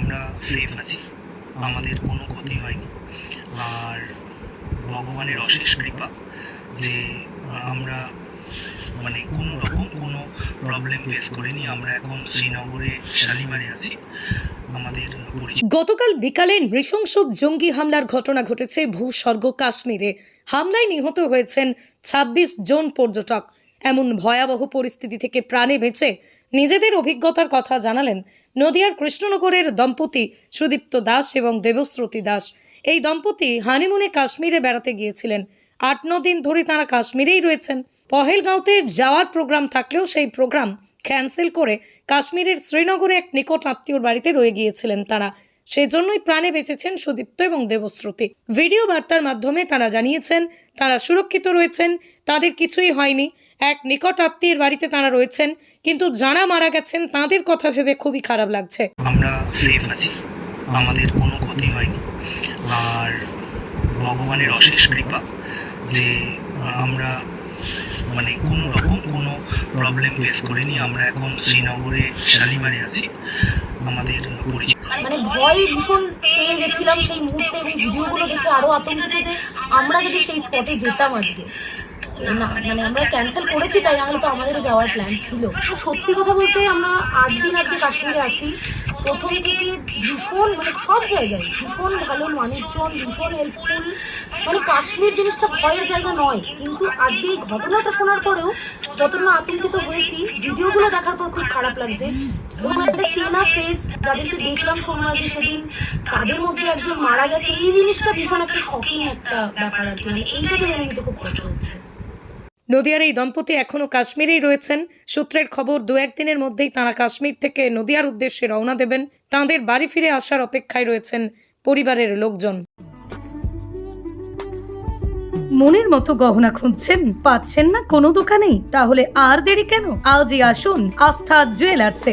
আমরা সেফ আছি। আমাদের কোনো ক্ষতি হয়নি। আর ভগবানের অশেষ কৃপা যে, আমরা মানে কোনো রকম কোনো প্রবলেম ফেস করিনি। আমরা এখন শ্রীনগরে শালিমারে আছি। গতকাল বিকালে নৃশংস জঙ্গি হামলার ঘটনা ঘটেছে ভূস্বর্গ কাশ্মীরে। হামলায় নিহত হয়েছেন ২৬ জন পর্যটক। এমন ভয়াবহ পরিস্থিতি থেকে প্রাণে বেঁচে নিজেদের অভিজ্ঞতার কথা জানালেন নদিয়ার কৃষ্ণনগরের দম্পতি সুদীপ্ত দাস এবং দেবশ্রুতি দাস। এই দম্পতি হানিমুনে কাশ্মীরে বেড়াতে গিয়েছিলেন। আট ন দিন ধরে তারা কাশ্মীরেই রয়েছেন। পহেলগাঁওতে যাওয়ার প্রোগ্রাম থাকলেও সেই প্রোগ্রাম ক্যান্সেল করে কাশ্মীরের শ্রীনগরে এক নিকট আত্মীয়র বাড়িতে রয়ে গিয়েছিলেন তারা। সেজন্যই প্রাণে বেঁচেছেন সুদীপ্ত এবং দেবশ্রুতি। ভিডিও বার্তার মাধ্যমে তারা জানিয়েছেন, তারা সুরক্ষিত রয়েছেন, তাদের কিছুই হয়নি। এক নিকট আত্মীয়ের বাড়িতে তারা রয়েছেন কিন্তু যারা মারা গেছেন তাদের কথা ভেবে খুবই খারাপ লাগছে। আমরা সেফ আছি। আমাদের কোনো ক্ষতি হয়নি। আর ভগবানের অশেষ কৃপা যে আমরা মানে কোনো রকম কোনো প্রবলেম ফেস করিনি। আমরা এখন শ্রীনগরে শালিমারে আছি। আমাদের পরিচিত মানে ভয় ভীষণ পেয়ে গেছিলাম সেই মুহূর্তে এবং ভিডিওগুলো দেখে আরও আতঙ্কিত যে আমরা যদি সেই স্পটে যেতাম আজকে। মানে আমরা ক্যান্সেল করেছি, তাই নাহলে তো আমাদেরও যাওয়ার প্ল্যান ছিল। তো সত্যি কথা বলতে আমরা আট দিন আজকে কাশ্মীরে আছি। প্রথম থেকে ভীষণ মানে সব জায়গায় ভীষণ ভালো মানুষজন, ভীষণ হেল্পফুল মানে কাশ্মীর জিনিসটা ভয়ের জায়গা নয়, কিন্তু আজকে এই ঘটনাটা শোনার পরেও যত না আতঙ্কিত হয়েছি, ভিডিওগুলো দেখার পর খুব খারাপ লাগছে। এবং একটা চেনা ফেস যাদেরকে দেখলাম সোমবারে সেদিন, তাদের মধ্যে একজন মারা গেছে। এই জিনিসটা ভীষণ একটা শকিং একটা ব্যাপার আর কি। মানে এইটাকে মেনে নিতে খুব কষ্ট হচ্ছে। নদিয়ার এই দম্পতি এখনও কাশ্মীরেই রয়েছেন। সূত্রের খবর, দু একদিনের মধ্যেই তাঁরা কাশ্মীর থেকে নদিয়ার উদ্দেশ্যে রওনা দেবেন। তাঁদের বাড়ি ফিরে আসার অপেক্ষায় রয়েছেন পরিবারের লোকজন। মনের মতো গহনা খুঁজছেন? পাচ্ছেন না কোনো দোকানেই? তাহলে আর দেরি কেন? আজই আসুন আস্থা জুয়েলার্সে।